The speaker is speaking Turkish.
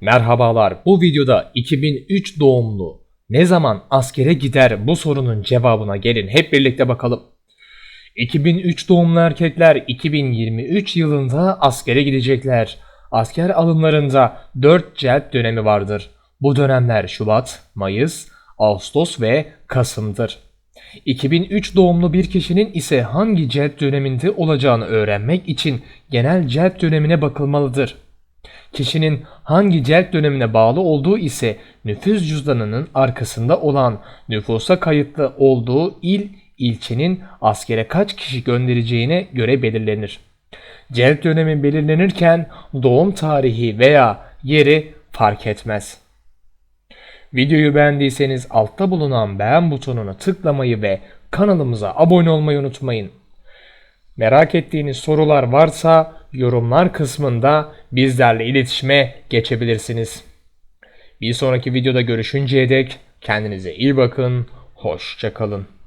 Merhabalar. Bu videoda 2003 doğumlu ne zaman askere gider bu sorunun cevabına gelin hep birlikte bakalım. 2003 doğumlu erkekler 2023 yılında askere gidecekler. Asker alımlarında 4 celp dönemi vardır. Bu dönemler Şubat, Mayıs, Ağustos ve Kasım'dır. 2003 doğumlu bir kişinin ise hangi celp döneminde olacağını öğrenmek için genel celp dönemine bakılmalıdır. Kişinin hangi celp dönemine bağlı olduğu ise nüfus cüzdanının arkasında olan nüfusa kayıtlı olduğu il ilçenin askere kaç kişi göndereceğine göre belirlenir. Celp dönemi belirlenirken doğum tarihi veya yeri fark etmez. Videoyu beğendiyseniz altta bulunan beğen butonuna tıklamayı ve kanalımıza abone olmayı unutmayın. Merak ettiğiniz sorular varsa yorumlar kısmında bizlerle iletişime geçebilirsiniz. Bir sonraki videoda görüşünceye dek kendinize iyi bakın, hoşçakalın.